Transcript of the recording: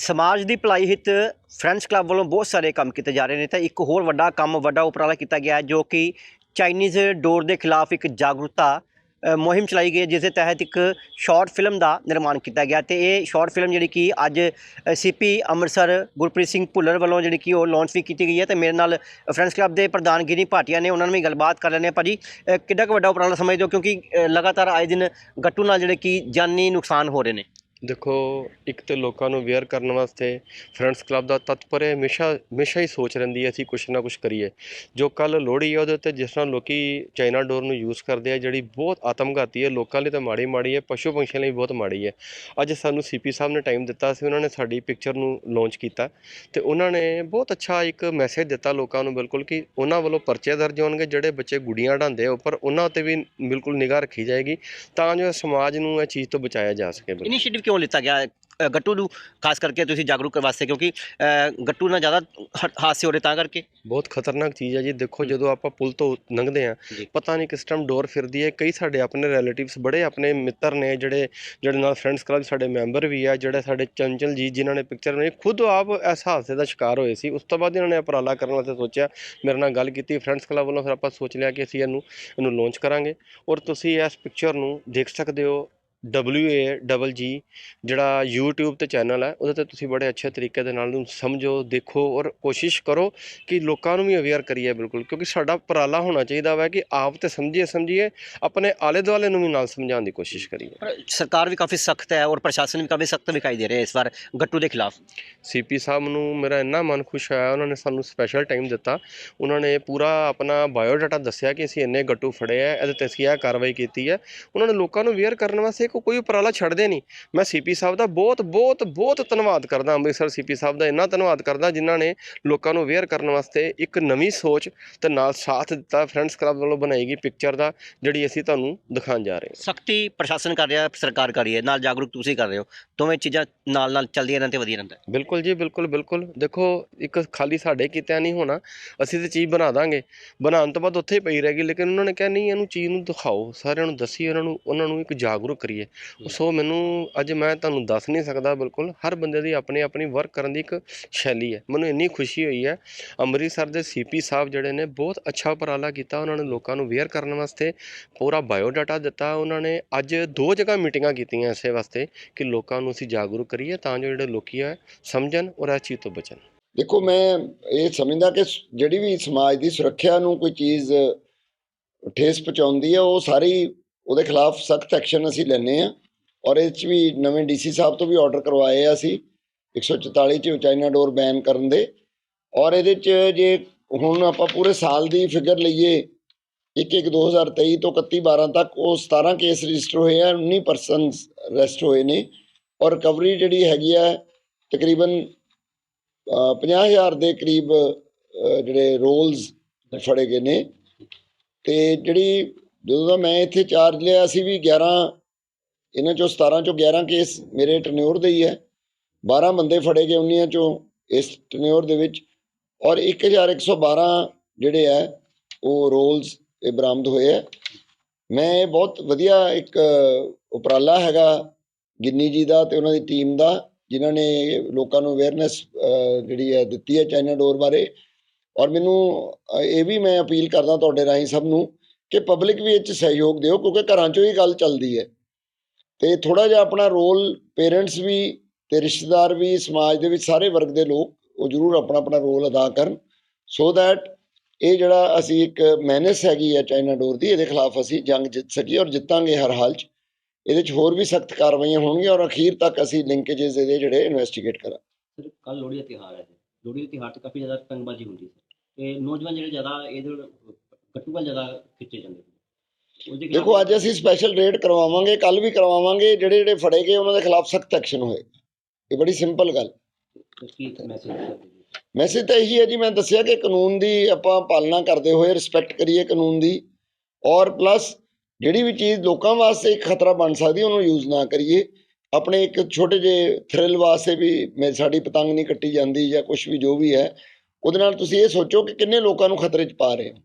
ਸਮਾਜ ਦੀ ਭਲਾਈ ਹਿੱਤ ਫਰੈਂਡਸ ਕਲੱਬ ਵੱਲੋਂ ਬਹੁਤ ਸਾਰੇ ਕੰਮ ਕੀਤੇ ਜਾ ਰਹੇ ਨੇ। ਤਾਂ ਇੱਕ ਹੋਰ ਵੱਡਾ ਕੰਮ ਵੱਡਾ ਉਪਰਾਲਾ ਕੀਤਾ ਗਿਆ ਹੈ ਜੋ ਕਿ ਚਾਈਨੀਜ਼ ਡੋਰ ਦੇ ਖਿਲਾਫ ਇੱਕ ਜਾਗਰੂਕਤਾ ਮੁਹਿੰਮ ਚਲਾਈ ਗਈ ਹੈ ਜਿਸ ਦੇ ਤਹਿਤ ਇੱਕ ਸ਼ਾਰਟ ਫਿਲਮ ਦਾ ਨਿਰਮਾਣ ਕੀਤਾ ਗਿਆ। ਤੇ ਇਹ ਸ਼ਾਰਟ ਫਿਲਮ ਜਿਹੜੀ ਕਿ ਅੱਜ ਸੀਪੀ ਅੰਮ੍ਰਿਤਸਰ ਗੁਰਪ੍ਰੀਤ ਸਿੰਘ ਭੁੱਲਰ ਵੱਲੋਂ ਜਿਹੜੀ ਕਿ ਉਹ ਲਾਂਚ ਵੀ ਕੀਤੀ ਗਈ ਹੈ। ਤੇ ਮੇਰੇ ਨਾਲ ਫਰੈਂਡਸ ਕਲੱਬ ਦੇ ਪ੍ਰਧਾਨ ਗਿਨੀ ਭਾਟੀਆ ਨੇ ਉਹਨਾਂ ਨਾਲ ਵੀ ਗੱਲਬਾਤ ਕਰ ਲੈਂਦੇ ਹਾਂ। ਭਾਜੀ ਅ, ਕਿੱਡਾ ਕੁ ਵੱਡਾ ਉਪਰਾਲਾ ਸਮਝਦੇ ਹੋ? ਕਿਉਂਕਿ ਲਗਾਤਾਰ ਆਏ ਦਿਨ ਗੱਟੂ ਨਾਲ ਜਿਹੜੇ ਕਿ ਜਾਨੀ ਨੁਕਸਾਨ ਹੋ ਰਹੇ ਨੇ। ਦੇਖੋ, ਇੱਕ ਤੇ ਲੋਕਾਂ ਨੂੰ ਅਵੇਅਰ ਕਰਨ ਵਾਸਤੇ ਫਰੈਂਡਸ ਕਲੱਬ ਦਾ ਤਤਪਰ ਹੈ ਹਮੇਸ਼ਾ ਹਮੇਸ਼ਾ ਹੀ ਸੋਚ ਰਹਿੰਦੀ ਹੈ, ਅਸੀਂ ਕੁਛ ਨਾ ਕੁਛ ਕਰੀਏ। ਜੋ ਕੱਲ ਲੋਹੜੀ ਹੈ ਉਹਦੇ ਉੱਤੇ ਜਿਸ ਤਰ੍ਹਾਂ ਲੋਕੀ ਚਾਈਨਾ ਡੋਰ ਨੂੰ ਯੂਜ਼ ਕਰਦੇ ਆ, ਜਿਹੜੀ ਬਹੁਤ ਆਤਮਘਾਤੀ ਹੈ, ਲੋਕਾਂ ਲਈ ਤਾਂ ਮਾੜੀ ਮਾੜੀ ਹੈ, ਪਸ਼ੂ ਪੰਛੀਆਂ ਲਈ ਬਹੁਤ ਮਾੜੀ ਹੈ। ਅੱਜ ਸਾਨੂੰ ਸੀਪੀ ਸਾਹਿਬ ਨੇ ਟਾਈਮ ਦਿੱਤਾ ਸੀ, ਉਹਨਾਂ ਨੇ ਸਾਡੀ ਪਿਕਚਰ ਨੂੰ ਲਾਂਚ ਕੀਤਾ ਤੇ ਉਹਨਾਂ ਨੇ ਬਹੁਤ ਅੱਛਾ ਇੱਕ ਮੈਸੇਜ ਦਿੱਤਾ ਲੋਕਾਂ ਨੂੰ ਬਿਲਕੁਲ ਕਿ ਉਹਨਾਂ ਵੱਲੋਂ ਪਰਚੇ ਦਰਜ ਹੋਣਗੇ, ਜਿਹੜੇ ਬੱਚੇ ਗੁੱਡੀਆਂ ਢਾਉਂਦੇ ਆ ਉੱਪਰ, ਉਹਨਾਂ ਉੱਤੇ ਵੀ ਬਿਲਕੁਲ ਨਿਗਾਹ ਰੱਖੀ ਜਾਏਗੀ, ਤਾਂ ਜੋ ਸਮਾਜ ਨੂੰ ਇਹ ਚੀਜ਼ ਤੋਂ ਬਚਾਇਆ ਜਾ ਸਕੇ ਇਨੀਸ਼ੀਏਟਿਵ ਕਿਉਂ ਲਿੱਤਾ ਗਿਆ ਗੱਟੂ ਨੂੰ ਖਾਸ ਕਰਕੇ ਤੁਸੀਂ ਜਾਗਰੂਕ ਕਰਨ ਵਾਸਤੇ ਕਿਉਂਕਿ ਅ, ਗੱਟੂ ਨਾਲ ਜ਼ਿਆਦਾ ਹ- ਹਾਦਸੇ ਹੋ ਰਹੇ ਤਾਂ ਕਰਕੇ ਬਹੁਤ ਖਤਰਨਾਕ ਚੀਜ਼ ਹੈ ਜੀ ਦੇਖੋ ਜਦੋਂ ਆਪਾਂ ਪੁਲ ਤੋਂ ਲੰਘਦੇ ਆ ਜੀ। ਪਤਾ ਨਹੀਂ ਕਿਸ ਟਾਈਮ ਡੋਰ ਫਿਰਦੀ ਹੈ ਕਈ ਸਾਡੇ ਆਪਣੇ ਰਿਲੇਟਿਵਸ ਬੜੇ ਆਪਣੇ ਮਿੱਤਰ ਨੇ ਜਿਹੜੇ ਜਿਹੜੇ ਨਾਲ ਫਰੈਂਡਸ ਕਲੱਬ ਸਾਡੇ ਮੈਂਬਰ ਵੀ ਆ ਜਿਹੜੇ ਸਾਡੇ ਚੰਚਲ ਜੀ ਜਿਨ੍ਹਾਂ ਨੇ ਪਿਕਚਰ ਬਣਾਈ ਖੁਦ ਆਪ ਇਸ ਹਾਦਸੇ ਦਾ ਸ਼ਿਕਾਰ ਹੋਏ ਸੀ ਉਸ ਤੋਂ ਬਾਅਦ ਇਹਨਾਂ ਨੇ ਉਪਰਾਲਾ ਕਰਨ ਵਾਸਤੇ ਸੋਚਿਆ ਮੇਰੇ ਨਾਲ ਗੱਲ ਕੀਤੀ ਫਰੈਂਡਸ ਕਲੱਬ ਵੱਲੋਂ ਫਿਰ ਆਪਾਂ ਸੋਚ ਲਿਆ ਕਿ ਅਸੀਂ ਇਹਨੂੰ ਇਹਨੂੰ ਲਾਂਚ ਕਰਾਂਗੇ ਔਰ ਤੁਸੀਂ ਇਸ ਪਿਕਚਰ ਨੂੰ ਦੇਖ ਸਕਦੇ ਹੋ W A ਡਬਲ ਜੀ ਜਿਹੜਾ YouTube ਤੇ ਚੈਨਲ ਹੈ ਉਹਦੇ ਤੇ ਤੁਸੀਂ ਬੜੇ ਅੱਛੇ ਤਰੀਕੇ ਦੇ ਨਾਲ ਨੂੰ ਸਮਝੋ ਦੇਖੋ ਔਰ ਕੋਸ਼ਿਸ਼ ਕਰੋ ਕਿ ਲੋਕਾਂ ਨੂੰ ਵੀ ਅਵੇਅਰ ਕਰੀਏ ਬਿਲਕੁਲ ਕਿਉਂਕਿ ਸਾਡਾ ਉਪਰਾਲਾ ਹੋਣਾ ਚਾਹੀਦਾ ਵਾ ਕਿ ਆਪ ਤੇ ਸਮਝੀਏ ਸਮਝੀਏ ਆਪਣੇ ਆਲੇ ਦੁਆਲੇ ਨੂੰ ਵੀ ਨਾਲ ਸਮਝਾਉਣ ਦੀ ਕੋਸ਼ਿਸ਼ ਕਰੀਏ। ਸਰਕਾਰ ਵੀ ਕਾਫੀ ਸਖਤ ਹੈ ਔਰ ਪ੍ਰਸ਼ਾਸਨ ਵੀ ਕਾਫੀ ਸਖਤ ਦਿਖਾਈ ਦੇ ਰਿਹਾ ਇਸ ਵਾਰ ਗੱਟੂ ਦੇ ਖਿਲਾਫ। ਸੀਪੀ ਸਾਹਿਬ ਨੂੰ ਮੇਰਾ ਇੰਨਾ ਮਨ ਖੁਸ਼ ਹੋਇਆ ਉਹਨਾਂ ਨੇ ਸਾਨੂੰ ਸਪੈਸ਼ਲ ਟਾਈਮ ਦਿੱਤਾ। ਉਹਨਾਂ ਨੇ ਪੂਰਾ ਆਪਣਾ ਬਾਇਓਡਾਟਾ ਦੱਸਿਆ ਕਿ ਅਸੀਂ ਇੰਨੇ ਗੱਟੂ ਫੜੇ ਆ ਇਹਦੇ ਤੇ ਅਸੀਂ ਇਹ ਕਾਰਵਾਈ ਕੀਤੀ ਹੈ। ਉਹਨਾਂ ਨੇ ਲੋਕਾਂ ਨੂੰ ਅਵੇਅਰ ਕਰਨ ਵਾਸਤੇ ਕੋ- ਕੋਈ ਉਪਰਾਲਾ ਛੱਡਦੇ ਨਹੀਂ। ਮੈਂ ਸੀਪੀ ਸਾਹਿਬ ਦਾ ਬਹੁਤ ਬਹੁਤ ਬਹੁਤ ਧੰਨਵਾਦ ਕਰਦਾ ਅੰਮ੍ਰਿਤਸਰ ਸੀਪੀ ਸਾਹਿਬ ਦਾ ਇੰਨਾ ਧੰਨਵਾਦ ਕਰਦਾ ਜਿਨ੍ਹਾਂ ਨੇ ਲੋਕਾਂ ਨੂੰ ਅਵੇਅਰ ਕਰਨ ਵਾਸਤੇ ਇੱਕ ਨਵੀਂ ਸੋਚ ਤੇ ਨਾਲ ਸਾਥ ਦਿੱਤਾ ਫਰੈਂਡਸ ਕਲੱਬ ਵੱਲੋਂ ਬਣਾਈ ਗਈ ਪਿਕਚਰ ਦਾ ਜਿਹੜੀ ਅਸੀਂ ਤੁਹਾਨੂੰ ਦਿਖਾਉਣ ਜਾ ਰਹੇ ਹਾਂ। ਸਖਤੀ ਪ੍ਰਸ਼ਾਸਨ ਕਰ ਰਿਹਾ ਸਰਕਾਰ ਕਰ ਰਹੀ ਹੈ ਨਾਲ ਜਾਗਰੂਕ ਤੁਸੀਂ ਕਰ ਰਹੇ ਹੋ। ਦੋਵੇਂ ਚੀਜ਼ਾਂ ਨਾਲ ਨਾਲ ਚੱਲਦੀਆਂ ਰਹਿਣ ਤੇ ਵਧੀਆ ਰਹਿੰਦਾ। ਬਿਲਕੁਲ ਜੀ ਬਿਲਕੁਲ ਬਿਲਕੁਲ। ਦੇਖੋ ਇੱਕ ਖਾਲੀ ਸਾਡੇ ਕੀਤਿਆਂ ਨਹੀਂ ਹੋਣਾ ਅਸੀਂ ਤੇ ਚੀਜ਼ ਬਣਾ ਦਾਂਗੇ। ਬਣਾਉਣ ਤੋਂ ਬਾਅਦ ਉੱਥੇ ਹੀ ਪਈ ਰਹੇਗੀ ਲੇਕਿਨ ਉਹਨਾਂ ਨੇ ਕਿਹਾ ਨਹੀਂ ਇਹਨੂੰ ਚੀਜ਼ ਨੂੰ ਦਿਖਾਓ ਸਾਰਿਆਂ ਨੂੰ ਦੱਸੀਏ ਉਹਨਾਂ ਨੂੰ ਉਹਨਾਂ ਨੂੰ ਇੱਕ ਜਾਗਰੂਕ ਕਰੀਏ। ਸੋ ਮੈਨੂੰ ਅੱਜ ਮੈਂ ਤੁਹਾਨੂੰ ਦੱਸ ਨਹੀਂ ਸਕਦਾ ਬਿਲਕੁਲ ਹਰ ਬੰਦੇ ਦੀ ਆਪਣੀ ਆਪਣੀ ਵਰਕ ਕਰਨ ਦੀ ਇੱਕ ਸ਼ੈਲੀ ਹੈ। ਮੈਨੂੰ ਇੰਨੀ ਖੁਸ਼ੀ ਹੋਈ ਹੈ ਅੰਮ੍ਰਿਤਸਰ ਦੇ ਸੀਪੀ ਸਾਹਿਬ ਜਿਹੜੇ ਨੇ ਬਹੁਤ ਅੱਛਾ ਉਪਰਾਲਾ ਕੀਤਾ ਉਹਨਾਂ ਨੇ ਲੋਕਾਂ ਨੂੰ ਅਵੇਅਰ ਕਰਨ ਵਾਸਤੇ ਪੂਰਾ ਬਾਇਓਡਾਟਾ ਦਿੱਤਾ ਉਹਨਾਂ ਨੇ ਅੱਜ ਦੋ ਜਗ੍ਹਾ ਮੀਟਿੰਗਾਂ ਕੀਤੀਆਂ ਇਸੇ ਵਾਸਤੇ ਕਿ ਲੋਕਾਂ ਨੂੰ ਅਸੀਂ ਜਾਗਰੂਕ ਕਰੀਏ ਤਾਂ ਜੋ ਜਿਹੜੇ ਲੋਕੀ ਆ ਸਮਝਣ ਔਰ ਇਸ ਚੀਜ਼ ਤੋਂ ਬਚਣ। ਦੇਖੋ ਮੈਂ ਇਹ ਸਮਝਦਾ ਕਿ ਜਿਹੜੀ ਵੀ ਸਮਾਜ ਦੀ ਸੁਰੱਖਿਆ ਨੂੰ ਕੋਈ ਚੀਜ਼ ਠੇਸ ਪਹੁੰਚਾਉਂਦੀ ਹੈ ਉਹ ਸਾਰੀ ਉਹਦੇ ਖਿਲਾਫ ਸਖਤ ਐਕਸ਼ਨ ਅਸੀਂ ਲੈਨੇ ਆ ਔਰ ਇਹ 'ਚ ਵੀ ਨਵੇਂ ਡੀਸੀ ਸਾਹਿਬ ਤੋਂ ਵੀ ਆਰਡਰ ਕਰਵਾਏ ਆ ਅਸੀਂ 144 ਚ ਚਾਈਨਾ ਡੋਰ ਬੈਨ ਕਰਨ ਦੇ। ਔਰ ਇਹਦੇ 'ਚ ਜੇ ਹੁਣ ਆਪਾਂ ਪੂਰੇ ਸਾਲ ਦੀ ਫਿਗਰ ਲਈਏ 1 1 2023 ਤੋਂ 31 12 ਤੱਕ ਉਹ 17 ਕੇਸ ਰਜਿਸਟਰ ਹੋਏ ਆ 19 ਪਰਸਨਸ ਅਰੈਸਟ ਹੋਏ ਨੇ। ਔਰ ਰਿਕਵਰੀ ਜਿਹੜੀ ਹੈਗੀ ਆ, ਤਕਰੀਬਨ ਅਹ 50000 ਦੇ ਕਰੀਬ ਜਿਹੜੇ ਰੋਲਸ ਫੜੇ ਗਏ ਨੇ। ਤੇ ਜਿਹੜੀ ਜਦੋਂ ਦਾ ਮੈਂ ਇੱਥੇ ਚਾਰਜ ਲਿਆ ਸੀ ਵੀ 11 ਇਹਨਾਂ ਚੋਂ 17 ਚੋਂ 11 ਕੇਸ ਮੇਰੇ ਟਨਿਓਰ ਦੇ ਹੀ ਹੈ। 12 ਬੰਦੇ ਫੜੇ ਗਏ 19 ਚੋਂ ਇਸ ਟਨਿਓਰ ਦੇ ਵਿੱਚ ਔਰ 1112 ਜਿਹੜੇ ਹੈ, ਉਹ ਰੋਲਸ ਇਹ ਬਰਾਮਦ ਹੋਏ ਹੈ। ਮੈਂ ਇਹ ਬਹੁਤ ਵਧੀਆ ਇੱਕ ਉਪਰਾਲਾ ਹੈਗਾ ਗਿੰਨੀ ਜੀ ਦਾ ਤੇ ਉਹਨਾਂ ਦੀ ਟੀਮ ਦਾ, ਜਿਨ੍ਹਾਂ ਨੇ ਲੋਕਾਂ ਨੂੰ ਅਵੇਅਰਨੈਸ ਜਿਹੜੀ ਹੈ ਦਿੱਤੀ ਹੈ ਚਾਈਨਾ ਡੋਰ ਬਾਰੇ। ਔਰ ਮੈਨੂੰ, ਇਹ ਵੀ ਮੈਂ ਅਪੀਲ ਕਰਦਾ ਤੁਹਾਡੇ ਰਾਹੀਂ ਸਭ ਨੂੰ ਕਿ ਪਬਲਿਕ ਵੀ ਇਹ 'ਚ ਸਹਿਯੋਗ ਦਿਓ, ਕਿਉਂਕਿ ਘਰਾਂ 'ਚੋਂ ਹੀ ਗੱਲ ਚੱਲਦੀ ਹੈ। ਤੇ ਥੋੜਾ ਜਿਹਾ ਆਪਣਾ ਰੋਲ ਪੇਰੈਂਟਸ ਵੀ ਤੇ ਰਿਸ਼ਤੇਦਾਰ ਵੀ, ਸਮਾਜ ਦੇ ਵਿੱਚ ਸਾਰੇ ਵਰਗ ਦੇ ਲੋਕ, ਉਹ ਜ਼ਰੂਰ ਆਪਣਾ ਆਪਣਾ ਰੋਲ ਅਦਾ ਕਰਨ। ਸੋ ਥੈਟ ਇਹ ਜਿਹੜਾ ਅਸੀਂ ਇੱਕ ਮੈਨੇਸ ਹੈਗੀ ਹੈ ਚਾਈਨਾ ਡੋਰ ਦੀ, ਇਹਦੇ ਖਿਲਾਫ ਅਸੀਂ ਜੰਗ ਜਿੱਤ ਸਕੀਏ ਔਰ ਜਿੱਤਾਂਗੇ ਹਰ ਹਾਲ 'ਚ। ਇਹਦੇ 'ਚ ਹੋਰ ਵੀ ਸਖਤ ਕਾਰਵਾਈਆਂ ਹੋਣਗੀਆਂ ਔਰ ਅਖੀਰ ਤੱਕ ਅਸੀਂ ਲਿੰਕੇजेस ਇਹਦੇ ਜਿਹੜੇ ਇਨਵੈਸਟੀਗੇਟ ਕਰਾਂਗੇ। ਸਰ ਕੱਲ ਲੋਹੜੀ ਦਾ ਤਿਉਹਾਰ ਹੈ। ਲੋਹੜੀ ਦੇ ਤਿਉਹਾਰ ਤੇ ਕਾਫੀ ਜ਼ਿਆਦਾ ਪਤੰਗਬਾਜ਼ੀ ਹੁੰਦੀ ਹੈ ਤੇ ਨੌਜਵਾਨ ਜਿਹੜੇ ਜ਼ਿਆਦਾ ਇਹਦੇ ਵੱਲ ਜ਼ਿਆਦਾ ਖਿੱਚੇ ਜਾਂਦੇ ਨੇ। ਉਹਦੇ ਖਿਲਾਫ਼- ਦੇਖੋ ਅੱਜ ਅਸੀਂ ਸਪੈਸ਼ਲ ਰੇਡ ਕਰਵਾਵਾਂਗੇ ਕੱਲ ਵੀ ਕਰਵਾਵਾਂਗੇ ਜਿਹੜੇ ਜਿਹੜੇ ਫੜੇ ਗਏ ਉਹਨਾਂ ਦੇ ਖਿਲਾਫ ਸਖਤ ਐਕਸ਼ਨ ਹੋਏ। ਇਹ ਬੜੀ ਸਿੰਪਲ ਗੱਲ। ਕੀ ਮੈਸੇਜ ਤਾਂ ਇਹੀ ਹੈ ਜੀ ਮੈਂ ਦੱਸਿਆ ਕਿ ਕਾਨੂੰਨ ਦੀ ਆਪਾਂ ਪਾਲਣਾ ਕਰਦੇ ਹੋਏ ਰਿਸਪੈਕਟ ਕਰੀਏ ਕਾਨੂੰਨ ਦੀ। ਔਰ ਪਲੱਸ ਜਿਹੜੀ ਵੀ ਚੀਜ਼ ਲੋਕਾਂ ਵਾਸਤੇ ਇੱਕ ਖਤਰਾ ਬਣ ਸਕਦੀ ਉਹਨੂੰ ਯੂਜ਼ ਨਾ ਕਰੀਏ। ਆਪਣੇ ਇੱਕ ਛੋਟੇ ਜਿਹੇ ਥ੍ਰਿਲ ਵਾਸਤੇ ਵੀ ਮੈਂ ਸਾਡੀ ਪਤੰਗ ਨਹੀਂ ਕੱਟੀ ਜਾਂਦੀ ਜਾਂ ਕੁਝ ਵੀ ਜੋ ਵੀ ਹੈ ਉਹਦੇ ਨਾਲ ਤੁਸੀਂ ਇਹ ਸੋਚੋ ਕਿ ਕਿੰਨੇ ਲੋਕਾਂ ਨੂੰ ਖਤਰੇ 'ਚ ਪਾ ਰਹੇ ਹੋ।